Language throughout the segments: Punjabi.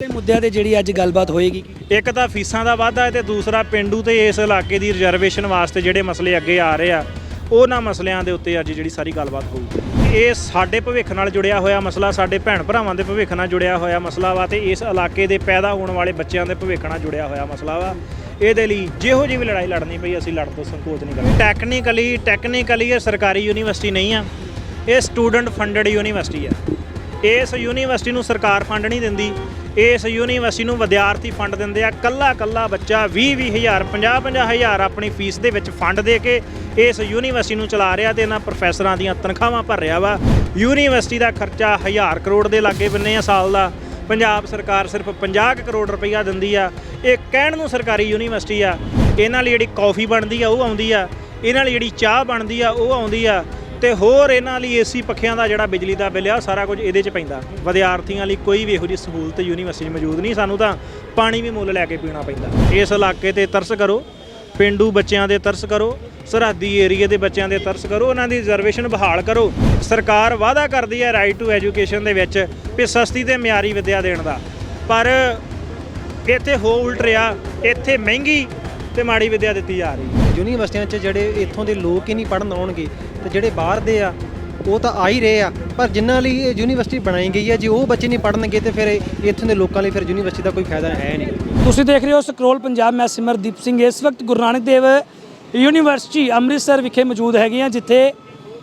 ਕਿਹੜੇ ਮੁੱਦਿਆਂ ਤੇ ਜਿਹੜੀ ਅੱਜ ਗੱਲਬਾਤ ਹੋਏਗੀ? ਇੱਕ ਤਾਂ ਫੀਸਾਂ ਦਾ ਵਾਧਾ ਹੈ ਤੇ ਦੂਸਰਾ ਪਿੰਡੂ ਤੇ ਇਸ ਇਲਾਕੇ ਦੀ ਰਿਜ਼ਰਵੇਸ਼ਨ ਵਾਸਤੇ ਜਿਹੜੇ ਮਸਲੇ ਅੱਗੇ ਆ ਰਹੇ ਆ, ਉਹਨਾਂ ਮਸਲਿਆਂ ਦੇ ਉੱਤੇ ਅੱਜ ਜਿਹੜੀ ਸਾਰੀ ਗੱਲਬਾਤ ਹੋਊਗੀ। ਇਹ ਸਾਡੇ ਭਵਿੱਖ ਨਾਲ ਜੁੜਿਆ ਹੋਇਆ ਮਸਲਾ, ਸਾਡੇ ਭੈਣ ਭਰਾਵਾਂ ਦੇ ਭਵਿੱਖ ਨਾਲ ਜੁੜਿਆ ਹੋਇਆ ਮਸਲਾ ਵਾ ਤੇ ਇਸ ਇਲਾਕੇ ਦੇ ਪੈਦਾ ਹੋਣ ਵਾਲੇ ਬੱਚਿਆਂ ਦੇ ਭਵਿੱਖ ਨਾਲ ਜੁੜਿਆ ਹੋਇਆ ਮਸਲਾ ਵਾ। ਇਹਦੇ ਲਈ ਜਿਹੋ ਜਿਹੀ ਵੀ ਲੜਾਈ ਲੜਨੀ ਪਈ, ਅਸੀਂ ਲੜਨ ਤੋਂ ਸੰਕੋਚ ਨਹੀਂ ਕਰਦੇ। ਟੈਕਨੀਕਲੀ ਟੈਕਨੀਕਲੀ ਇਹ ਸਰਕਾਰੀ ਯੂਨੀਵਰਸਿਟੀ ਨਹੀਂ ਆ, ਇਹ ਸਟੂਡੈਂਟ ਫੰਡਡ ਯੂਨੀਵਰਸਿਟੀ ਆ। ਇਸ ਯੂਨੀਵਰਸਿਟੀ ਨੂੰ ਸਰਕਾਰ ਫੰਡ ਨਹੀਂ ਦਿੰਦੀ ਇਸ ਯੂਨੀਵਰਸਿਟੀ ਨੂੰ ਵਿਦਿਆਰਥੀ ਫੰਡ ਦਿੰਦੇ ਆ। ਕੱਲਾ ਕੱਲਾ ਬੱਚਾ 20 20 ਹਜ਼ਾਰ 50 50 ਹਜ਼ਾਰ ਆਪਣੀ ਫੀਸ ਦੇ ਵਿੱਚ ਫੰਡ ਦੇ ਕੇ ਇਸ ਯੂਨੀਵਰਸਿਟੀ ਨੂੰ ਚਲਾ ਰਿਹਾ ਤੇ ਇਹਨਾਂ ਪ੍ਰੋਫੈਸਰਾਂ ਦੀਆਂ ਤਨਖਾਹਾਂ ਭਰ ਰਿਹਾ ਵਾ। ਯੂਨੀਵਰਸਿਟੀ ਦਾ ਖਰਚਾ ਹਜ਼ਾਰ ਕਰੋੜ ਦੇ ਲਾਗੇ ਬੰਨੇ ਆ ਸਾਲ ਦਾ। ਪੰਜਾਬ ਸਰਕਾਰ ਸਿਰਫ 50 ਕੁ ਕਰੋੜ ਰੁਪਈਆ ਦਿੰਦੀ ਆ। ਇਹ ਕਹਿਣ ਨੂੰ ਸਰਕਾਰੀ ਯੂਨੀਵਰਸਿਟੀ ਆ। ਇਹਨਾਂ ਲਈ ਜਿਹੜੀ ਕਾਫੀ ਬਣਦੀ ਆ, ਉਹ ਆਉਂਦੀ ਆ। ਇਹਨਾਂ ਲਈ ਜਿਹੜੀ ਚਾਹ ਬਣਦੀ ਆ, ਉਹ ਆਉਂਦੀ ਆ। ਤੇ ਹੋਰ ਇਹਨਾਂ ਲਈ ਏਸੀ ਪੱਖਿਆਂ ਦਾ ਜਿਹੜਾ ਬਿਜਲੀ ਦਾ ਬਿੱਲ ਆ ਉਹ ਸਾਰਾ ਕੁਝ ਇਹਦੇ 'ਚ ਪੈਂਦਾ। ਵਿਦਿਆਰਥੀਆਂ ਲਈ ਕੋਈ ਵੀ ਇਹੋ ਜਿਹੀ ਸਹੂਲਤ ਯੂਨੀਵਰਸਿਟੀ 'ਚ ਮੌਜੂਦ ਨਹੀਂ, ਸਾਨੂੰ ਤਾਂ ਪਾਣੀ ਵੀ ਮੁੱਲ ਲੈ ਕੇ ਪੀਣਾ ਪੈਂਦਾ। ਇਸ ਇਲਾਕੇ ਤੇ ਤਰਸ ਕਰੋ, ਪਿੰਡੂ ਬੱਚਿਆਂ ਦੇ ਤਰਸ ਕਰੋ, ਸਰਹੱਦੀ ਏਰੀਏ ਦੇ ਬੱਚਿਆਂ ਦੇ ਤਰਸ ਕਰੋ, ਉਹਨਾਂ ਦੀ ਰਿਜ਼ਰਵੇਸ਼ਨ ਬਹਾਲ ਕਰੋ। ਸਰਕਾਰ ਵਾਅਦਾ ਕਰਦੀ ਹੈ ਰਾਈਟ ਟੂ ਐਜੂਕੇਸ਼ਨ ਦੇ ਵਿੱਚ ਵੀ ਸਸਤੀ ਤੇ ਮਿਆਰੀ ਵਿੱਦਿਆ ਦੇਣ ਦਾ। ਪਰ ਇੱਥੇ ਹੋ ਉਲਟ ਰਿਹਾ, ਇੱਥੇ ਮਹਿੰਗੀ ਤੇ ਮਾੜੀ ਵਿੱਦਿਆ ਦਿੱਤੀ ਜਾ ਰਹੀ ਹੈ। ਯੂਨੀਵਰਸਿਟੀਆਂ 'ਚ ਜਿਹੜੇ ਇੱਥੋਂ ਦੇ ਲੋਕ ਹੀ ਨਹੀਂ ਪੜਨ ਆਉਣਗੇ ਤੇ ਜਿਹੜੇ ਬਾਹਰ ਦੇ ਆ ਉਹ ਤਾਂ ਆ ਹੀ ਰਹੇ ਆ। ਪਰ ਜਿਨ੍ਹਾਂ ਲਈ ਇਹ ਯੂਨੀਵਰਸਿਟੀ ਬਣਾਈ ਗਈ ਹੈ ਜੇ ਉਹ ਬੱਚੇ ਨਹੀਂ ਪੜਨਗੇ ਤੇ ਫਿਰ ਇੱਥੋਂ ਦੇ ਲੋਕਾਂ ਲਈ ਫਿਰ ਯੂਨੀਵਰਸਿਟੀ ਦਾ ਕੋਈ ਫਾਇਦਾ ਹੈ ਨਹੀਂ। ਤੁਸੀਂ ਦੇਖ ਰਹੇ ਹੋ ਸਕਰੋਲ ਪੰਜਾਬ ਮੈਂ ਸਿਮਰਦੀਪ ਸਿੰਘ। ਇਸ ਵਕਤ ਗੁਰੂ ਨਾਨਕ ਦੇਵ ਯੂਨੀਵਰਸਿਟੀ ਅੰਮ੍ਰਿਤਸਰ ਵਿਖੇ ਮੌਜੂਦ ਹੈਗੇ ਹਾਂ ਜਿੱਥੇ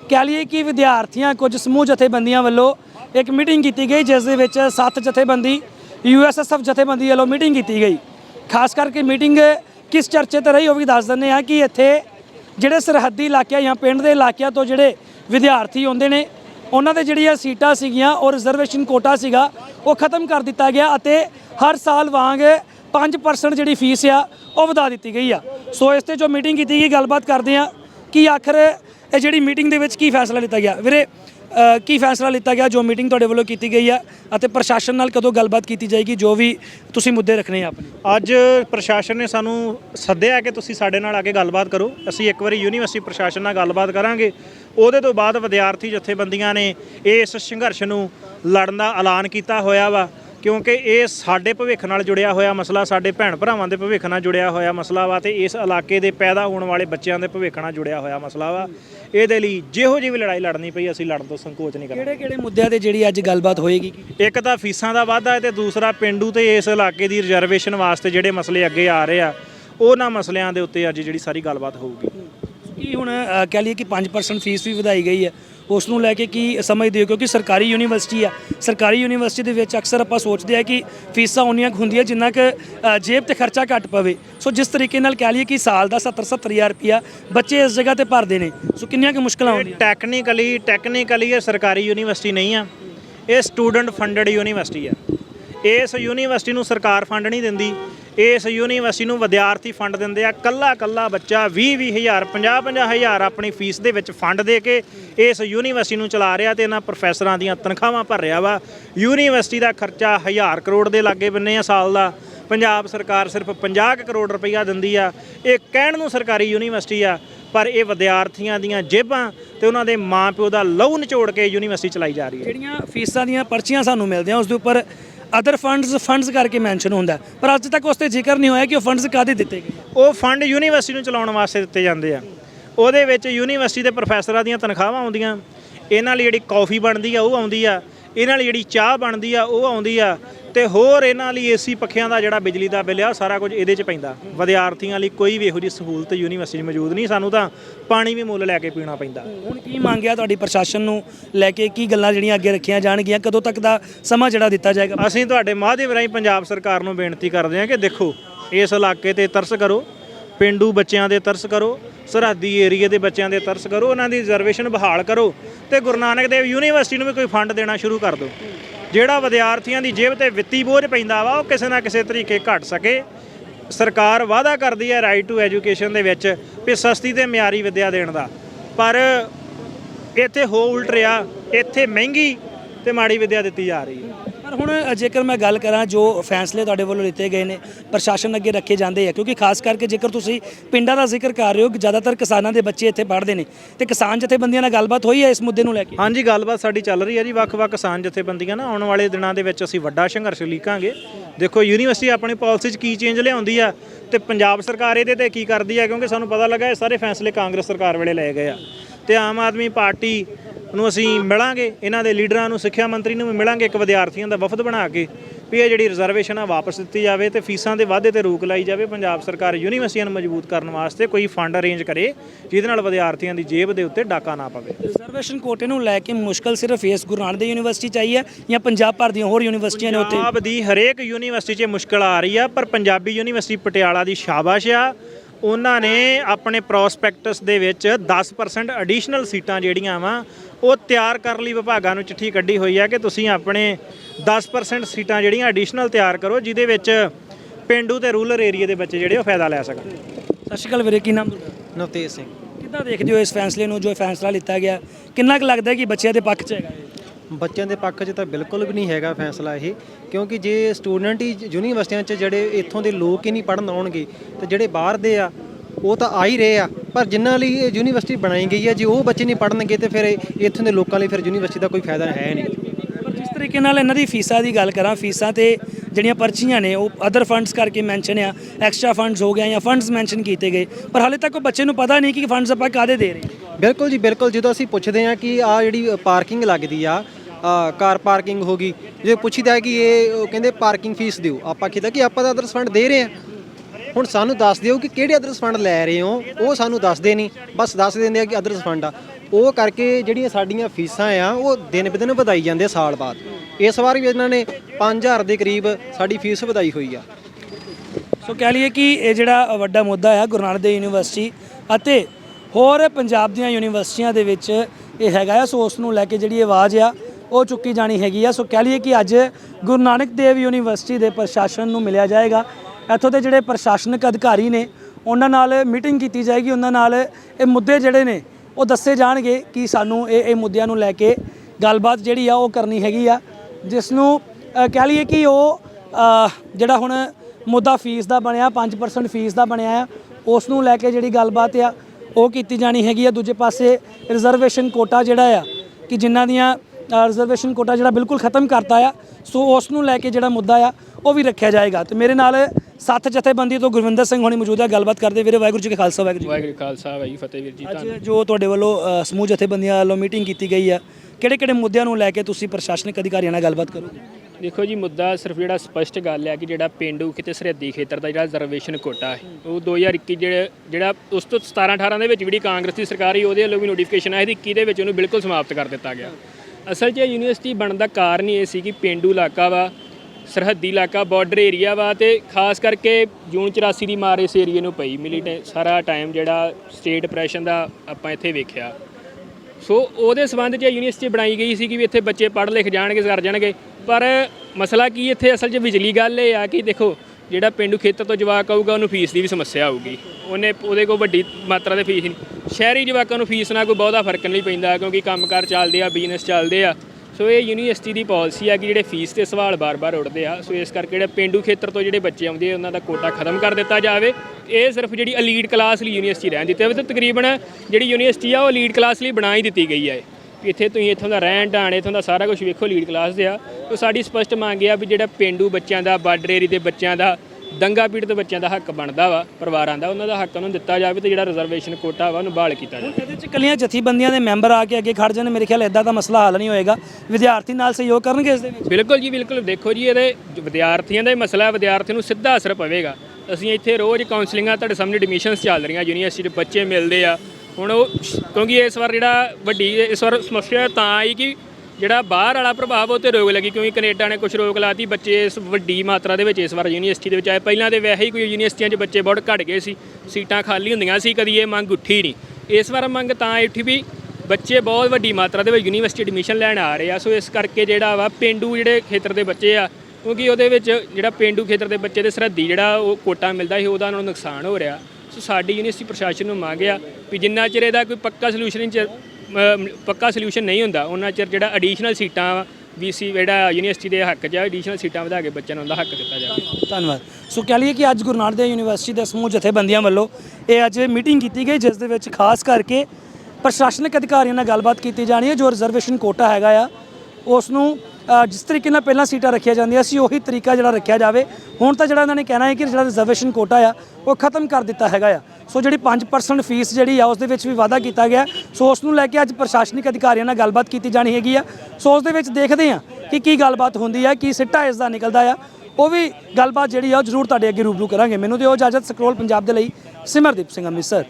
ਕਹਿ ਲਈਏ ਕਿ ਵਿਦਿਆਰਥੀਆਂ ਕੁਝ ਸਮੂਹ ਜਥੇਬੰਦੀਆਂ ਵੱਲੋਂ ਇੱਕ ਮੀਟਿੰਗ ਕੀਤੀ ਗਈ ਜਿਸ ਦੇ ਵਿੱਚ ਸੱਤ ਜਥੇਬੰਦੀ ਯੂਐਸਐਸਐਫ ਜਥੇਬੰਦੀ ਵੱਲੋਂ ਮੀਟਿੰਗ ਕੀਤੀ ਗਈ। ਖਾਸ ਕਰਕੇ ਮੀਟਿੰਗ ਕਿਸ ਚਰਚੇ ਤੇ ਰਹੀ ਉਹ ਵੀ ਦੱਸ ਦਿੰਦੇ ਆ ਕਿ ਇੱਥੇ ਜਿਹੜੇ ਸਰਹੱਦੀ ਇਲਾਕਿਆਂ ਜਾਂ ਪਿੰਡ ਦੇ ਇਲਾਕਿਆਂ ਤੋਂ ਜਿਹੜੇ ਵਿਦਿਆਰਥੀ ਆਉਂਦੇ ਨੇ, ਉਹਨਾਂ ਦੇ ਜਿਹੜੀਆਂ ਸੀਟਾਂ ਸੀਗੀਆਂ ਉਹ ਰਿਜ਼ਰਵੇਸ਼ਨ ਕੋਟਾ ਸੀਗਾ, ਉਹ ਖਤਮ ਕਰ ਦਿੱਤਾ ਗਿਆ ਅਤੇ ਹਰ ਸਾਲ ਵਾਂਗ 5% ਜਿਹੜੀ ਫੀਸ ਆ, ਉਹ ਵਧਾ ਦਿੱਤੀ ਗਈ ਆ। ਸੋ ਇਸ ਤੇ ਜੋ ਮੀਟਿੰਗ ਕੀਤੀ ਗਈ, ਗੱਲਬਾਤ ਕਰਦੇ ਆ ਕਿ ਆਖਰ ਇਹ ਜਿਹੜੀ ਮੀਟਿੰਗ ਦੇ ਵਿੱਚ ਕੀ ਫੈਸਲਾ ਲਿੱਤਾ ਗਿਆ। ਵੀਰੇ ਕੀ ਫੈਸਲਾ ਲਿੱਤਾ ਗਿਆ ਜੋ ਮੀਟਿੰਗ ਤੁਹਾਡੇ ਵੱਲੋਂ ਕੀਤੀ ਗਈ ਆ ਅਤੇ ਪ੍ਰਸ਼ਾਸਨ ਨਾਲ ਕਦੋਂ ਗੱਲਬਾਤ ਕੀਤੀ ਜਾਏਗੀ ਜੋ ਵੀ ਤੁਸੀਂ ਮੁੱਦੇ ਰੱਖਣੇ ਆ ਆਪਣੇ? ਅੱਜ ਪ੍ਰਸ਼ਾਸਨ ਨੇ ਸਾਨੂੰ ਸੱਦਿਆ ਕਿ ਤੁਸੀਂ ਸਾਡੇ ਨਾਲ ਆ ਕੇ ਗੱਲਬਾਤ ਕਰੋ। ਅਸੀਂ ਇੱਕ ਵਾਰੀ ਯੂਨੀਵਰਸਿਟੀ ਪ੍ਰਸ਼ਾਸਨ ਨਾਲ ਗੱਲਬਾਤ ਕਰਾਂਗੇ। ਉਹਦੇ ਤੋਂ ਬਾਅਦ ਵਿਦਿਆਰਥੀ ਜਥੇਬੰਦੀਆਂ ਨੇ ਇਸ ਸੰਘਰਸ਼ ਨੂੰ ਲੜਨ ਦਾ ਐਲਾਨ ਕੀਤਾ ਹੋਇਆ ਵਾ। ਕਿਉਂਕਿ ਇਹ ਸਾਡੇ ਭਵਿੱਖ ਨਾਲ ਜੁੜਿਆ ਹੋਇਆ ਮਸਲਾ ਸਾਡੇ ਭੈਣ ਭਰਾਵਾਂ ਦੇ ਭਵਿੱਖ ਨਾਲ ਜੁੜਿਆ ਹੋਇਆ ਮਸਲਾ ਵਾ ਤੇ ਇਸ ਇਲਾਕੇ ਦੇ ਪੈਦਾ ਹੋਣ ਵਾਲੇ ਬੱਚਿਆਂ ਦੇ ਭਵਿੱਖ ਨਾਲ ਜੁੜਿਆ ਹੋਇਆ ਮਸਲਾ ਵਾ। ਇਹਦੇ ਲਈ ਜਿਹੋ ਜਿਹੀ ਵੀ ਲੜਾਈ ਲੜਨੀ ਪਈ ਅਸੀਂ ਲੜਨ ਤੋਂ ਸੰਕੋਚ ਨਹੀਂ ਕਰਦੇ ਕਿਹੜੇ ਕਿਹੜੇ ਮੁੱਦਿਆਂ ਤੇ ਜਿਹੜੀ ਅੱਜ ਗੱਲਬਾਤ ਹੋਏਗੀ? ਇੱਕ ਤਾਂ ਫੀਸਾਂ ਦਾ ਵਾਧਾ ਹੈ ਤੇ ਦੂਸਰਾ ਪਿੰਡੂ ਤੇ ਇਸ ਇਲਾਕੇ ਦੀ ਰਿਜ਼ਰਵੇਸ਼ਨ ਵਾਸਤੇ ਜਿਹੜੇ ਮਸਲੇ ਅੱਗੇ ਆ ਰਹੇ ਆ ਉਹਨਾਂ ਮਸਲਿਆਂ ਦੇ ਉੱਤੇ ਅੱਜ ਜਿਹੜੀ ਸਾਰੀ ਗੱਲਬਾਤ ਹੋਊਗੀ। ਕੀ ਹੁਣ ਅ, ਕਹਿ ਲਈਏ ਕਿ 5% ਫੀਸ ਵੀ ਵਧਾਈ ਗਈ ਹੈ। ਉਸ ਨੂੰ ਲੈ ਕੇ ਕੀ ਸਮਝਦੇ ਹੋ? ਕਿਉਂਕਿ ਸਰਕਾਰੀ ਯੂਨੀਵਰਸਿਟੀ ਆ। ਸਰਕਾਰੀ ਯੂਨੀਵਰਸਿਟੀ ਦੇ ਵਿੱਚ ਅਕਸਰ ਆਪਾਂ ਸੋਚਦੇ ਆ ਕਿ ਫੀਸਾਂ ਉਨੀਆਂ ਕੁ ਹੁੰਦੀਆਂ ਜਿੰਨਾ ਕਿ ਜੇਬ ਤੇ ਖਰਚਾ ਘੱਟ ਪਵੇ। ਸੋ ਜਿਸ ਤਰੀਕੇ ਨਾਲ ਕਹਿ ਲਈਏ ਕਿ ਸਾਲ ਦਾ 70 70000 ਰੁਪਿਆ ਬੱਚੇ ਇਸ ਜਗ੍ਹਾ ਤੇ ਭਰਦੇ ਨੇ। ਸੋ ਕਿੰਨੀਆਂ ਕੁ ਮੁਸ਼ਕਲਾਂ ਆਉਂਦੀਆਂ? ਟੈਕਨੀਕਲੀ ਟੈਕਨੀਕਲੀ ਇਹ ਸਰਕਾਰੀ ਯੂਨੀਵਰਸਿਟੀ ਨਹੀਂ ਆ। ਇਹ ਸਟੂਡੈਂਟ ਫੰਡਡ ਯੂਨੀਵਰਸਿਟੀ ਆ। ਇਸ ਯੂਨੀਵਰਸਿਟੀ ਨੂੰ ਸਰਕਾਰ ਫੰਡ ਨਹੀਂ ਦਿੰਦੀ। ਇਸ ਯੂਨੀਵਰਸਿਟੀ ਨੂੰ ਵਿਦਿਆਰਥੀ ਫੰਡ ਦਿੰਦੇ ਆ। ਕੱਲਾ ਕੱਲਾ ਬੱਚਾ 20 20 ਹਜ਼ਾਰ 50 50 ਹਜ਼ਾਰ ਆਪਣੀ ਫੀਸ ਦੇ ਵਿੱਚ ਫੰਡ ਦੇ ਕੇ ਇਸ ਯੂਨੀਵਰਸਿਟੀ ਨੂੰ ਚਲਾ ਰਿਹਾ ਤੇ ਇਹਨਾਂ ਪ੍ਰੋਫੈਸਰਾਂ ਦੀਆਂ ਤਨਖਾਹਾਂ ਭਰ ਰਿਹਾ ਵਾ। ਯੂਨੀਵਰਸਿਟੀ ਦਾ ਖਰਚਾ ਹਜ਼ਾਰ ਕਰੋੜ ਦੇ ਲਾਗੇ ਬੰਨੇ ਆ ਸਾਲ ਦਾ। ਪੰਜਾਬ ਸਰਕਾਰ ਸਿਰਫ 50 ਕੁ ਕਰੋੜ ਰੁਪਈਆ ਦਿੰਦੀ ਆ। ਇਹ ਕਹਿਣ ਨੂੰ ਸਰਕਾਰੀ ਯੂਨੀਵਰਸਿਟੀ ਆ, ਪਰ ਇਹ ਵਿਦਿਆਰਥੀਆਂ ਦੀਆਂ ਜੇਬਾਂ ਤੇ ਉਹਨਾਂ ਦੇ ਮਾਪਿਓ ਦਾ ਲਹੂ ਨਿਚੋੜ ਕੇ ਯੂਨੀਵਰਸਿਟੀ ਚਲਾਈ ਜਾ ਰਹੀ ਹੈ। ਜਿਹੜੀਆਂ ਫੀਸਾਂ ਦੀਆਂ ਪਰਚੀਆਂ ਸਾਨੂੰ ਮਿਲਦੀਆਂ, ਉਸ ਦੇ ਉੱਪਰ ਅਦਰ ਫੰਡਸ ਫੰਡਸ ਕਰਕੇ ਮੈਂਸ਼ਨ ਹੁੰਦਾ ਪਰ ਅੱਜ ਤੱਕ ਉਸ ਤੇ ਜ਼ਿਕਰ ਨਹੀਂ ਹੋਇਆ ਕਿ ਉਹ ਫੰਡਸ ਕਾਦੇ ਦਿੱਤੇ ਗਏ। ਉਹ ਫੰਡ ਯੂਨੀਵਰਸਿਟੀ ਨੂੰ ਚਲਾਉਣ ਵਾਸਤੇ ਦਿੱਤੇ ਜਾਂਦੇ ਆ। ਉਹਦੇ ਵਿੱਚ ਯੂਨੀਵਰਸਿਟੀ ਦੇ ਪ੍ਰੋਫੈਸਰਾਂ ਦੀਆਂ ਤਨਖਾਹਾਂ ਆਉਂਦੀਆਂ। ਇਹਨਾਂ ਲਈ ਜਿਹੜੀ ਕਾਫੀ ਬਣਦੀ ਆ, ਉਹ ਆਉਂਦੀ ਆ। ਇਹਨਾਂ ਲਈ ਜਿਹੜੀ ਚਾਹ ਬਣਦੀ ਆ ਉਹ ਆਉਂਦੀ ਆ ਤੇ ਹੋਰ ਇਹਨਾਂ ਲਈ ਏਸੀ ਪੱਖਿਆਂ ਦਾ ਜਿਹੜਾ ਬਿਜਲੀ ਦਾ ਬਿੱਲ ਆ ਸਾਰਾ ਕੁਝ ਇਹਦੇ 'ਚ ਪੈਂਦਾ। ਵਿਦਿਆਰਥੀਆਂ ਲਈ ਕੋਈ ਵੀ ਇਹੋ ਜਿਹੀ ਸਹੂਲਤ ਯੂਨੀਵਰਸਿਟੀ 'ਚ ਮੌਜੂਦ ਨਹੀਂ ਸਾਨੂੰ ਤਾਂ ਪਾਣੀ ਵੀ ਮੁੱਲ ਲੈ ਕੇ ਪੀਣਾ ਪੈਂਦਾ। ਹੁਣ ਕੀ ਮੰਗਿਆ ਤੁਹਾਡੀ ਪ੍ਰਸ਼ਾਸਨ ਨੂੰ ਲੈ ਕੇ? ਕੀ ਗੱਲਾਂ ਜਿਹੜੀਆਂ ਅੱਗੇ ਰੱਖੀਆਂ ਜਾਣਗੀਆਂ? ਕਦੋਂ ਤੱਕ ਦਾ ਸਮਾਂ ਜਿਹੜਾ ਦਿੱਤਾ ਜਾਏਗਾ? ਅਸੀਂ ਤੁਹਾਡੇ ਮਾਧਿਅਮ ਰਾਹੀਂ ਪੰਜਾਬ ਸਰਕਾਰ ਨੂੰ ਬੇਨਤੀ ਕਰਦੇ ਹਾਂ ਕਿ ਦੇਖੋ ਇਸ ਇਲਾਕੇ ਤੇ ਤਰਸ ਕਰੋ ਪਿੰਡੂ ਬੱਚਿਆਂ ਦੇ ਤਰਸ ਕਰੋ ਸਰਹੱਦੀ ਏਰੀਏ ਦੇ ਬੱਚਿਆਂ ਦੇ ਤਰਸ ਕਰੋ, ਉਹਨਾਂ ਦੀ ਰਿਜ਼ਰਵੇਸ਼ਨ ਬਹਾਲ ਕਰੋ ਤੇ ਗੁਰੂ ਨਾਨਕ ਦੇਵ ਯੂਨੀਵਰਸਿਟੀ ਨੂੰ ਵੀ ਕੋਈ ਫੰਡ ਦੇਣਾ ਸ਼ੁਰੂ ਕਰ ਦਿਓ। ਜਿਹੜਾ ਵਿਦਿਆਰਥੀਆਂ ਦੀ ਜੇਬ ਤੇ ਵਿੱਤੀ ਬੋਝ ਪੈਂਦਾ ਵਾ, ਉਹ ਕਿਸੇ ਨਾ ਕਿਸੇ ਤਰੀਕੇ ਘਟ ਸਕੇ। ਸਰਕਾਰ ਵਾਅਦਾ ਕਰਦੀ ਹੈ ਰਾਈਟ ਟੂ ਐਜੂਕੇਸ਼ਨ ਦੇ ਵਿੱਚ ਵੀ ਸਸਤੀ ਤੇ ਮਿਆਰੀ ਵਿੱਦਿਆ ਦੇਣ ਦਾ। ਪਰ ਇੱਥੇ ਹੋ ਉਲਟ ਰਿਹਾ, ਇੱਥੇ ਮਹਿੰਗੀ ਤੇ ਮਾੜੀ ਵਿੱਦਿਆ ਦਿੱਤੀ ਜਾ ਰਹੀ ਹੈ। ਪਰ ਹੁਣ ਜੇਕਰ ਮੈਂ ਗੱਲ ਕਰਾਂ ਜੋ ਫੈਸਲੇ ਤੁਹਾਡੇ ਵੱਲੋਂ ਲਿੱਤੇ ਗਏ ਨੇ, ਪ੍ਰਸ਼ਾਸਨ ਅੱਗੇ ਰੱਖੇ ਜਾਂਦੇ ਆ, ਕਿਉਂਕਿ ਖਾਸ ਕਰਕੇ ਜੇਕਰ ਤੁਸੀਂ ਪਿੰਡਾਂ ਦਾ ਜ਼ਿਕਰ ਕਰ ਰਹੇ ਹੋ, ਜ਼ਿਆਦਾਤਰ ਕਿਸਾਨਾਂ ਦੇ ਬੱਚੇ ਇੱਥੇ ਪੜ੍ਹਦੇ ਨੇ, ਤੇ ਕਿਸਾਨ ਜਥੇਬੰਦੀਆਂ ਨਾਲ ਗੱਲਬਾਤ ਹੋਈ ਹੈ ਇਸ ਮੁੱਦੇ ਨੂੰ ਲੈ ਕੇ? ਹਾਂਜੀ, ਗੱਲਬਾਤ ਸਾਡੀ ਚੱਲ ਰਹੀ ਹੈ ਜੀ, ਵੱਖ-ਵੱਖ ਕਿਸਾਨ ਜਥੇਬੰਦੀਆਂ ਨਾ ਆਉਣ ਵਾਲੇ ਦਿਨਾਂ ਦੇ ਵਿੱਚ ਅਸੀਂ ਵੱਡਾ ਸੰਘਰਸ਼ ਲੀਕਾਂਗੇ ਦੇਖੋ, ਯੂਨੀਵਰਸਿਟੀ ਆਪਣੀ ਪਾਲਿਸੀ 'ਚ ਕੀ ਚੇਂਜ ਲਿਆਉਂਦੀ ਆ, ਤੇ ਪੰਜਾਬ ਸਰਕਾਰ ਇਹਦੇ ਤੇ ਕੀ ਕਰਦੀ ਆ, ਕਿਉਂਕਿ ਸਾਨੂੰ ਪਤਾ ਲੱਗਾ ਇਹ ਸਾਰੇ ਫੈਸਲੇ ਕਾਂਗਰਸ ਸਰਕਾਰ ਵੇਲੇ ਲਏ ਗਏ ਆ। ਤੇ ਆਮ ਆਦਮੀ ਪਾਰਟੀ ਨੂੰ ਅਸੀਂ ਮਿਲਾਂਗੇ ਇਹਨਾਂ ਦੇ ਲੀਡਰਾਂ ਨੂੰ ਸਿੱਖਿਆ ਮੰਤਰੀ ਨੂੰ ਵੀ ਮਿਲਾਂਗੇ ਇੱਕ ਵਿਦਿਆਰਥੀਆਂ ਦਾ ਵਫਦ ਬਣਾ ਕੇ ਵੀ ਇਹ ਜਿਹੜੀ ਰਿਜ਼ਰਵੇਸ਼ਨ ਆ ਵਾਪਸ ਦਿੱਤੀ ਜਾਵੇ ਤੇ ਫੀਸਾਂ ਦੇ ਵਾਧੇ ਤੇ ਰੋਕ ਲਾਈ ਜਾਵੇ ਪੰਜਾਬ ਸਰਕਾਰ ਯੂਨੀਵਰਸਿਟੀਆਂ ਨੂੰ ਮਜ਼ਬੂਤ ਕਰਨ ਵਾਸਤੇ ਕੋਈ ਫੰਡ ਅਰੇਂਜ ਕਰੇ ਜਿਹਦੇ ਨਾਲ ਵਿਦਿਆਰਥੀਆਂ ਦੀ ਜੇਬ ਦੇ ਉੱਤੇ ਡਾਕਾ ਨਾ ਪਵੇ। ਰਿਜ਼ਰਵੇਸ਼ਨ ਕੋਟੇ ਨੂੰ ਲੈ ਕੇ ਮੁਸ਼ਕਲ ਸਿਰਫ ਇਸ ਗੁਰੂ ਨਾਨਕ ਦੇਵ ਯੂਨੀਵਰਸਿਟੀ ਚ ਆਈ ਹੈ ਜਾਂ ਪੰਜਾਬ ਭਰ ਦੀਆਂ ਹੋਰ ਯੂਨੀਵਰਸਿਟੀਆਂ ਨੇ ਉੱਥੇ? ਪੰਜਾਬ ਦੀ ਹਰੇਕ ਯੂਨੀਵਰਸਿਟੀ 'ਚ ਮੁਸ਼ਕਲ ਆ ਰਹੀ ਆ ਪਰ ਪੰਜਾਬੀ ਯੂਨੀਵਰਸਿਟੀ ਪਟਿਆਲਾ ਦੀ ਸ਼ਾਬਾਸ਼ ਆ। ਉਹਨਾਂ ਨੇ ਆਪਣੇ ਪ੍ਰੋਸਪੈਕਟਸ ਦੇ ਵਿੱਚ 10% ਐਡੀਸ਼ਨਲ ਸੀਟਾਂ ਜਿਹੜੀਆਂ ਵਾ ਉਹ ਤਿਆਰ ਕਰਨ ਲਈ ਵਿਭਾਗਾਂ ਨੂੰ ਚਿੱਠੀ ਕੱਢੀ ਹੋਈ ਆ ਕਿ ਤੁਸੀਂ ਆਪਣੇ 10% ਸੀਟਾਂ ਜਿਹੜੀਆਂ ਐਡੀਸ਼ਨਲ ਤਿਆਰ ਕਰੋ ਜਿਹਦੇ ਵਿੱਚ ਪਿੰਡੂ ਤੇ ਰੂਰਲ ਏਰੀਆ ਦੇ ਬੱਚੇ ਜਿਹੜੇ ਉਹ ਫਾਇਦਾ ਲੈ ਸਕਣ। ਸਤਿ ਸ਼੍ਰੀ ਅਕਾਲ ਵੀਰੇ ਕੀ ਨਾਮ ਤੁਹਾਡਾ? ਨਵਤੇਜ ਸਿੰਘ। ਕਿੱਦਾਂ ਦੇਖਦੇ ਹੋ ਇਸ ਫੈਸਲੇ ਨੂੰ ਜੋ ਫੈਸਲਾ ਲਿੱਤਾ ਗਿਆ? ਕਿੰਨਾ ਕੁ ਲੱਗਦਾ ਹੈ ਕਿ ਬੱਚਿਆਂ ਦੇ ਪੱਖ 'ਚ ਹੈਗਾ ਬੱਚਿਆਂ ਦੇ ਪੱਖ 'ਚ ਤਾਂ ਬਿਲਕੁਲ ਵੀ ਨਹੀਂ ਹੈਗਾ ਫੈਸਲਾ ਇਹ, ਕਿਉਂਕਿ ਜੇ ਸਟੂਡੈਂਟ ਹੀ ਯੂਨੀਵਰਸਿਟੀਆਂ 'ਚ ਜਿਹੜੇ ਇੱਥੋਂ ਦੇ ਲੋਕ ਹੀ ਨਹੀਂ ਪੜਨ ਆਉਣਗੇ ਤੇ ਜਿਹੜੇ ਬਾਹਰ ਦੇ ਆ, ਉਹ ਤਾਂ ਆ ਹੀ ਰਹੇ ਆ। ਪਰ ਜਿਨ੍ਹਾਂ ਲਈ ਇਹ ਯੂਨੀਵਰਸਿਟੀ ਬਣਾਈ ਗਈ ਹੈ ਜੇ ਉਹ ਬੱਚੇ ਨਹੀਂ ਪੜਨਗੇ ਤੇ ਫਿਰ ਇੱਥੋਂ ਦੇ ਲੋਕਾਂ ਲਈ ਫਿਰ ਯੂਨੀਵਰਸਿਟੀ ਦਾ ਕੋਈ ਫਾਇਦਾ ਹੈ ਨਹੀਂ। ਪਰ ਜਿਸ ਤਰੀਕੇ ਨਾਲ ਇਹਨਾਂ ਦੀ ਫੀਸਾਂ ਦੀ ਗੱਲ ਕਰਾਂ, ਫੀਸਾਂ ਤੇ ਜਿਹੜੀਆਂ ਪਰਚੀਆਂ ਨੇ, ਉਹ ਅਦਰ ਫੰਡਸ ਕਰਕੇ ਮੈਂਸ਼ਨ ਆ ਐਕਸਟਰਾ ਫੰਡਸ ਹੋ ਗਿਆ ਜਾਂ ਫੰਡਸ ਮੈਂਸ਼ਨ ਕੀਤੇ ਗਏ, ਪਰ ਹਾਲੇ ਤੱਕ ਉਹ ਬੱਚੇ ਨੂੰ ਪਤਾ ਨਹੀਂ ਕਿ ਫੰਡਸ ਆਪਾਂ ਕਾਦੇ ਦੇ ਰਹੇ। ਬਿਲਕੁਲ ਜੀ, ਬਿਲਕੁਲ। ਜਦੋਂ ਅਸੀਂ ਪੁੱਛਦੇ ਹਾਂ ਕਿ ਆ ਜਿਹੜੀ ਪਾਰਕਿੰਗ ਲੱਗਦੀ ਆ ਕਾਰ ਪਾਰਕਿੰਗ ਹੋ ਗਈ, ਜੇ ਪੁੱਛੀਦਾ ਹੈ ਕਿ ਇਹ, ਉਹ ਕਹਿੰਦੇ ਪਾਰਕਿੰਗ ਫੀਸ ਦਿਓ, ਆਪਾਂ ਕਿਹਾ ਕਿ ਆਪਾਂ ਤਾਂ ਅਦਰਸ ਫੰਡ ਦੇ ਰਹੇ ਹਾਂ। ਹੁਣ ਸਾਨੂੰ ਦੱਸ ਦਿਓ ਕਿ ਕਿਹੜੇ ਅਦਰਸ ਫੰਡ ਲੈ ਰਹੇ ਹੋ, ਉਹ ਸਾਨੂੰ ਦੱਸਦੇ ਨਹੀਂ। ਬਸ ਦੱਸ ਦਿੰਦੇ ਆ ਕਿ ਅਦਰਸ ਫੰਡ ਆ। ਉਹ ਕਰਕੇ ਜਿਹੜੀਆਂ ਸਾਡੀਆਂ ਫੀਸਾਂ ਆ, ਉਹ ਦਿਨ ਬਦਨ ਵਧਾਈ ਜਾਂਦੇ ਆ ਸਾਲ ਬਾਅਦ। ਇਸ ਵਾਰ ਵੀ ਇਹਨਾਂ ਨੇ 5000 ਦੇ ਕਰੀਬ ਸਾਡੀ ਫੀਸ ਵਧਾਈ ਹੋਈ ਆ। ਸੋ ਕਹਿ ਲਈਏ ਕਿ ਇਹ ਜਿਹੜਾ ਵੱਡਾ ਮੁੱਦਾ ਆ, ਗੁਰੂ ਨਾਨਕ ਦੇਵ ਯੂਨੀਵਰਸਿਟੀ ਅਤੇ ਹੋਰ ਪੰਜਾਬ ਦੀਆਂ ਯੂਨੀਵਰਸਿਟੀਆਂ ਦੇ ਵਿੱਚ ਇਹ ਹੈਗਾ ਆ, ਸੋ ਉਸ ਨੂੰ ਲੈ ਕੇ ਜਿਹੜੀ ਆਵਾਜ਼ ਆ, ਉਹ ਚੁੱਕੀ ਜਾਣੀ ਹੈਗੀ ਆ। ਸੋ ਕਹਿ ਲਈਏ ਕਿ ਅੱਜ ਗੁਰੂ ਨਾਨਕ ਦੇਵ ਯੂਨੀਵਰਸਿਟੀ ਦੇ ਪ੍ਰਸ਼ਾਸਨ ਨੂੰ ਮਿਲਿਆ ਜਾਏਗਾ। ਇੱਥੋਂ ਦੇ ਜਿਹੜੇ ਪ੍ਰਸ਼ਾਸਨਿਕ ਅਧਿਕਾਰੀ ਨੇ, ਉਹਨਾਂ ਨਾਲ ਮੀਟਿੰਗ ਕੀਤੀ ਜਾਏਗੀ। ਉਹਨਾਂ ਨਾਲ ਇਹ ਮੁੱਦੇ ਜਿਹੜੇ ਨੇ, ਉਹ ਦੱਸੇ ਜਾਣਗੇ ਕਿ ਸਾਨੂੰ ਇਹ ਇਹ ਮੁੱਦਿਆਂ ਨੂੰ ਲੈ ਕੇ ਗੱਲਬਾਤ ਜਿਹੜੀ ਆ, ਉਹ ਕਰਨੀ ਹੈਗੀ ਆ। ਜਿਸ ਨੂੰ ਕਹਿ ਲਈਏ ਕਿ ਉਹ ਜਿਹੜਾ ਹੁਣ ਮੁੱਦਾ ਫੀਸ ਦਾ ਬਣਿਆ 5% ਫੀਸ ਦਾ ਬਣਿਆ ਆ, ਉਸ ਨੂੰ ਲੈ ਕੇ ਜਿਹੜੀ ਗੱਲਬਾਤ ਆ ਉਹ ਕੀਤੀ ਜਾਣੀ ਹੈਗੀ ਆ। ਦੂਜੇ ਪਾਸੇ ਰਿਜ਼ਰਵੇਸ਼ਨ ਕੋਟਾ ਜਿਹੜਾ ਆ ਕਿ ਜਿਨ੍ਹਾਂ ਦੀਆਂ ਰਿਜ਼ਰਵੇਸ਼ਨ ਕੋਟਾ ਜਿਹੜਾ ਬਿਲਕੁਲ ਖਤਮ ਕਰਤਾ ਆ ਸੋ ਉਸ ਨੂੰ ਲੈ ਕੇ ਜਿਹੜਾ ਮੁੱਦਾ ਆ ਉਹ ਵੀ ਰੱਖਿਆ ਜਾਏਗਾ। ਤੇ ਮੇਰੇ ਨਾਲ ਸੱਤ ਜਥੇਬੰਦੀ ਤੋਂ ਗੁਰਵਿੰਦਰ ਸਿੰਘ ਹੋਣੀ ਮੌਜੂਦ ਹੈ ਗੱਲਬਾਤ ਕਰਦੇ ਵੀਰੇ ਵਾਹਿਗੁਰੂ ਜੀ ਕਾ ਖਾਲਸਾ ਵਾਹਿਗੁਰੂ ਜੀ ਵਾਹਿਗੁਰੂ ਖਾਲਸਾ ਵਾਹਿਗੁਰੂ ਜੀ ਫਤਿਹ ਵੀਰ ਜੀ। ਅੱਜ ਜੋ ਤੁਹਾਡੇ ਵੱਲੋਂ ਸਮੂਹ ਜਥੇਬੰਦੀਆਂ ਵੱਲੋਂ ਮੀਟਿੰਗ ਕੀਤੀ ਗਈ ਆ ਕਿਹੜੇ ਕਿਹੜੇ ਮੁੱਦਿਆਂ ਨੂੰ ਲੈ ਕੇ ਤੁਸੀਂ ਪ੍ਰਸ਼ਾਸਨਿਕ ਅਧਿਕਾਰੀਆਂ ਨਾਲ ਗੱਲਬਾਤ ਕਰੋਗੇ? ਦੇਖੋ ਜੀ, ਮੁੱਦਾ ਸਿਰਫ ਜਿਹੜਾ ਸਪਸ਼ਟ ਗੱਲ ਹੈ ਕਿ ਜਿਹੜਾ ਪਿੰਡੂ ਕਿਤੇ ਸਰਹੱਦੀ ਖੇਤਰ ਦਾ ਜਿਹੜਾ ਰਿਜ਼ਰਵੇਸ਼ਨ ਕੋਟਾ ਹੈ, ਉਹ 2021 ਜਿਹੜਾ ਜਿਹੜਾ ਉਸ ਤੋਂ 17 18 ਦੇ ਵਿੱਚ ਜਿਹੜੀ ਕਾਂਗਰਸ ਦੀ ਸਰਕਾਰ ਹੀ ਉਹਦੇ ਵੱਲੋਂ ਵੀ ਨੋਟੀਫਿਕੇਸ਼ਨ ਆਈ ਸੀ 21 ਦੇ ਵਿੱਚ ਉਹਨੂੰ ਬਿਲਕੁਲ ਸਮਾਪਤ ਕਰ ਦਿੱਤਾ ਗਿਆ। ਅਸਲ 'ਚ ਇਹ ਯੂਨੀਵਰਸਿਟੀ ਬਣਨ ਦਾ ਕਾਰਨ ਹੀ ਇਹ ਸੀ ਕਿ ਪਿੰਡੂ ਇਲਾਕਾ ਵਾ, ਸਰਹੱਦੀ ਇਲਾਕਾ ਬਾਰਡਰ ਏਰੀਆ ਵਾ ਤੇ ਖਾਸ ਕਰਕੇ ਜੂਨ 84 ਦੀ ਮਾਰ ਇਸ ਏਰੀਏ ਨੂੰ ਪਈ। ਮਿਲੀ ਸਾਰਾ ਟਾਈਮ ਜਿਹੜਾ ਸਟੇਟ ਪ੍ਰੈਸ਼ਨ ਦਾ ਆਪਾਂ ਇੱਥੇ ਵੇਖਿਆ। ਸੋ ਉਹਦੇ ਸਬੰਧ 'ਚ ਇਹ ਯੂਨੀਵਰਸਿਟੀ ਬਣਾਈ ਗਈ ਸੀ ਕਿ ਵੀ ਇੱਥੇ ਬੱਚੇ ਪੜ੍ਹ ਲਿਖ ਜਾਣਗੇ ਕਰ ਜਾਣਗੇ। ਪਰ ਮਸਲਾ ਕੀ ਇੱਥੇ ਅਸਲ 'ਚ ਵਿਚਲੀ ਗੱਲ ਇਹ ਆ ਕਿ ਦੇਖੋ, ਜਿਹੜਾ ਪਿੰਡੂ ਖੇਤਰ ਤੋਂ ਜਵਾਕ ਆਊਗਾ, ਉਹਨੂੰ ਫੀਸ ਦੀ ਵੀ ਸਮੱਸਿਆ ਆਊਗੀ। ਉਹਨੇ, ਉਹਦੇ ਕੋਲ ਵੱਡੀ ਮਾਤਰਾ ਦੇ ਫੀਸ ਨਹੀਂ। ਸ਼ਹਿਰੀ ਜਵਾਕਾਂ ਨੂੰ ਫੀਸ ਨਾਲ ਕੋਈ ਬਹੁਤਾ ਫ਼ਰਕ ਨਹੀਂ ਪੈਂਦਾ, ਕਿਉਂਕਿ ਕੰਮਕਾਰ ਚੱਲਦੇ ਆ ਬਿਜ਼ਨਸ ਚੱਲਦੇ ਆ। ਸੋ ਇਹ ਯੂਨੀਵਰਸਿਟੀ ਦੀ ਪਾਲਿਸੀ ਆ ਕਿ ਜਿਹੜੇ ਫੀਸ ਤੇ ਸਵਾਲ ਬਾਰ-ਬਾਰ ਉੱਠਦੇ ਆ। ਸੋ ਇਸ ਕਰਕੇ ਜਿਹੜੇ ਪਿੰਡੂ ਖੇਤਰ ਤੋਂ ਜਿਹੜੇ ਬੱਚੇ ਆਉਂਦੇ ਆ, ਉਹਨਾਂ ਦਾ ਕੋਟਾ ਖਤਮ ਕਰ ਦਿੱਤਾ ਜਾਵੇ। ਇਹ ਸਿਰਫ ਜਿਹੜੀ ਅਲੀਡ ਕਲਾਸ ਲਈ ਯੂਨੀਵਰਸਿਟੀ ਰਹਿਣ ਦਿੱਤੀ ਹੋਵੇ ਤੇ ਤਕਰੀਬਨ ਜਿਹੜੀ ਯੂਨੀਵਰਸਿਟੀ ਆ, ਉਹ ਅਲੀਡ ਕਲਾਸ ਲਈ ਬਣਾ ਹੀ ਦਿੱਤੀ ਗਈ ਹੈ ਇੱਥੇ ਤੁਸੀਂ ਇੱਥੋਂ ਦਾ ਰਹਿਣ ਢਾਣ, ਇੱਥੋਂ ਦਾ ਸਾਰਾ ਕੁਝ ਵੇਖੋ ਲੀਡ ਕਲਾਸ ਦੇ ਆ। ਉਹ ਸਾਡੀ ਸਪਸ਼ਟ ਮੰਗ ਆ ਵੀ ਜਿਹੜਾ ਪਿੰਡੂ ਬੱਚਿਆਂ ਦਾ ਬਾਰਡਰ ਏਰੀ ਦੇ ਬੱਚਿਆਂ ਦਾ ਦੰਗਾ ਪੀੜਤ ਬੱਚਿਆਂ ਦਾ ਹੱਕ ਬਣਦਾ ਵਾ ਪਰਿਵਾਰਾਂ ਦਾ ਉਹਨਾਂ ਦਾ ਹੱਕ ਉਹਨਾਂ ਨੂੰ ਦਿੱਤਾ ਜਾਵੇ ਤੇ ਜਿਹੜਾ ਰਿਜ਼ਰਵੇਸ਼ਨ ਕੋਟਾ ਵਾ ਉਹਨੂੰ ਬਹਾਲ ਕੀਤਾ ਜਾਵੇ। ਇਹਦੇ ਚ ਕੱਲੀਆਂ ਜਥੇਬੰਦੀਆਂ ਦੇ ਮੈਂਬਰ ਆ ਕੇ ਅੱਗੇ ਖੜ ਜਾਣ ਮੇਰੇ ਖਿਆਲ ਇਦਾਂ ਦਾ ਮਸਲਾ ਹੱਲ ਨਹੀਂ ਹੋਏਗਾ। ਵਿਦਿਆਰਥੀ ਨਾਲ ਸਹਿਯੋਗ ਕਰਨਗੇ ਇਸ ਦੇ ਵਿੱਚ? ਬਿਲਕੁਲ ਜੀ ਬਿਲਕੁਲ। ਦੇਖੋ ਜੀ ਇਹਦੇ ਵਿਦਿਆਰਥੀਆਂ ਦਾ ਹੀ ਮਸਲਾ ਹੈ ਵਿਦਿਆਰਥੀਆਂ ਨੂੰ ਸਿੱਧਾ ਅਸਰ ਪਵੇਗਾ। ਅਸੀਂ ਇੱਥੇ ਰੋਜ਼ ਕਾਉਂਸਲਿੰਗਾਂ ਤੁਹਾਡੇ ਸਾਹਮਣੇ ਐਡਮਿਸ਼ਨਸ ਚੱਲ ਰਹੀਆਂ ਯੂਨੀਵਰਸਿਟੀ ਦੇ ਬੱਚੇ ਮਿਲਦੇ ਆ। ਹੁਣ ਉਹ ਕਿਉਂਕਿ ਇਸ ਵਾਰ ਜਿਹੜਾ ਵੱਡੀ ਇਸ ਵਾਰ ਸਮੱਸਿਆ ਤਾਂ ਆਈ ਕਿ ਜਿਹੜਾ ਬਾਹਰ ਵਾਲਾ ਪ੍ਰਭਾਵ ਉਹ ਤੇ ਰੋਕ ਲੱਗੀ ਕਿਉਂਕਿ ਕੈਨੇਡਾ ਨੇ ਕੁਝ ਰੋਕ ਲਾਤੀ, ਬੱਚੇ ਇਸ ਵੱਡੀ ਮਾਤਰਾ ਦੇ ਵਿੱਚ ਇਸ ਵਾਰ ਯੂਨੀਵਰਸਿਟੀ ਦੇ ਵਿੱਚ ਆਏ। ਪਹਿਲਾਂ ਤੇ ਵੈਸੇ ਹੀ ਕੋਈ ਯੂਨੀਵਰਸਿਟੀਆਂ 'ਚ ਬੱਚੇ ਬਹੁਤ ਘਟ ਗਏ ਸੀ, ਸੀਟਾਂ ਖਾਲੀ ਹੁੰਦੀਆਂ ਸੀ, ਕਦੀ ਇਹ ਮੰਗ ਉੱਠੀ ਨਹੀਂ। ਇਸ ਵਾਰ ਮੰਗ ਤਾਂ ਉੱਠੀ ਵੀ ਬੱਚੇ ਬਹੁਤ ਵੱਡੀ ਮਾਤਰਾ ਦੇ ਵਿੱਚ ਯੂਨੀਵਰਸਿਟੀ ਐਡਮਿਸ਼ਨ ਲੈਣ ਆ ਰਹੇ ਆ। ਸੋ ਇਸ ਕਰਕੇ ਜਿਹੜਾ ਵਾ ਪਿੰਡੂ ਜਿਹੜੇ ਖੇਤਰ ਦੇ ਬੱਚੇ ਆ, ਕਿਉਂਕਿ ਉਹਦੇ ਵਿੱਚ ਜਿਹੜਾ ਪਿੰਡੂ ਖੇਤਰ ਦੇ ਬੱਚੇ ਦੇ ਸਰਹੱਦੀ ਜਿਹੜਾ ਉਹ ਕੋਟਾ ਮਿਲਦਾ ਸੀ, ਉਹਦਾ ਉਹਨਾਂ ਨੂੰ ਨੁਕਸਾਨ ਹੋ ਰਿਹਾ। ਸੋ ਸਾਡੀ ਯੂਨੀਵਰਸਿਟੀ ਪ੍ਰਸ਼ਾਸਨ ਨੂੰ ਮੰਗ ਆ ਵੀ ਜਿੰਨਾ ਚਿਰ ਇਹਦਾ ਕੋਈ ਪੱਕਾ ਸੋਲੂਸ਼ਨ ਪੱਕਾ ਸੋਲੂਸ਼ਨ ਨਹੀਂ ਹੁੰਦਾ। ਉਹਨਾਂ ਚਿਰ ਜਿਹੜਾ ਐਡੀਸ਼ਨਲ ਸੀਟਾਂ ਵਾ ਵੀਸੀ ਜਿਹੜਾ ਯੂਨੀਵਰਸਿਟੀ ਦੇ ਹੱਕ 'ਚ ਐਡੀਸ਼ਨਲ ਸੀਟਾਂ ਵਧਾ ਕੇ ਬੱਚਿਆਂ ਨੂੰ ਉਹਦਾ ਹੱਕ ਦਿੱਤਾ ਜਾਵੇ। ਧੰਨਵਾਦ। ਸੋ ਕਹਿ ਲਈਏ ਕਿ ਅੱਜ ਗੁਰੂ ਨਾਨਕ ਦੇਵ ਯੂਨੀਵਰਸਿਟੀ ਦੇ ਸਮੂਹ ਜਥੇਬੰਦੀਆਂ ਵੱਲੋਂ ਇਹ ਅੱਜ ਮੀਟਿੰਗ ਕੀਤੀ ਗਈ, ਜਿਸ ਦੇ ਵਿੱਚ ਖਾਸ ਕਰਕੇ ਪ੍ਰਸ਼ਾਸਨਿਕ ਅਧਿਕਾਰੀਆਂ ਨਾਲ ਗੱਲਬਾਤ ਕੀਤੀ ਜਾਣੀ ਹੈ, ਜੋ ਰਿਜ਼ਰਵੇਸ਼ਨ ਕੋਟਾ ਹੈਗਾ ਆ। ਉਸ ਨੂੰ ਜਿਸ ਤਰੀਕੇ ਨਾਲ ਪਹਿਲਾਂ ਸੀਟਾਂ ਰੱਖੀਆਂ ਜਾਂਦੀਆਂ ਸੀ, ਉਹੀ ਤਰੀਕਾ ਜਿਹੜਾ ਰੱਖਿਆ ਜਾਵੇ। ਹੁਣ ਤਾਂ ਜਿਹੜਾ ਇਹਨਾਂ ਨੇ ਕਹਿਣਾ ਹੈ ਕਿ ਜਿਹੜਾ ਰਿਜ਼ਰਵੇਸ਼ਨ ਕੋਟਾ ਆ, ਉਹ ਖਤਮ ਕਰ ਦਿੱਤਾ ਹੈਗਾ ਆ। ਸੋ ਜਿਹੜੀ 5% ਫੀਸ ਜਿਹੜੀ ਆ, ਉਸ ਦੇ ਵਿੱਚ ਵੀ ਵਾਅਦਾ ਕੀਤਾ ਗਿਆ। ਸੋ ਉਸ ਨੂੰ ਲੈ ਕੇ ਅੱਜ ਪ੍ਰਸ਼ਾਸਨਿਕ ਅਧਿਕਾਰੀਆਂ ਨਾਲ ਗੱਲਬਾਤ ਕੀਤੀ ਜਾਣੀ ਹੈਗੀ ਆ। ਸੋ ਉਸ ਦੇ ਵਿੱਚ ਦੇਖਦੇ ਆ ਕਿ ਕੀ ਗੱਲਬਾਤ ਹੁੰਦੀ ਆ, ਕੀ ਸਿੱਟਾ ਇਸ ਦਾ ਨਿਕਲਦਾ ਆ। ਉਹ ਵੀ ਗੱਲਬਾਤ ਜਿਹੜੀ ਆ, ਉਹ ਜ਼ਰੂਰ ਤੁਹਾਡੇ ਅੱਗੇ ਰੂਬਰੂ ਕਰਾਂਗੇ। ਮੈਨੂੰ ਦਿਓ ਇਜਾਜ਼ਤ ਸਕਰੋਲ ਪੰਜਾਬ ਦੇ ਲਈ, ਸਿਮਰਦੀਪ ਸਿੰਘ ਅੰਮ੍ਰਿਤਸਰ।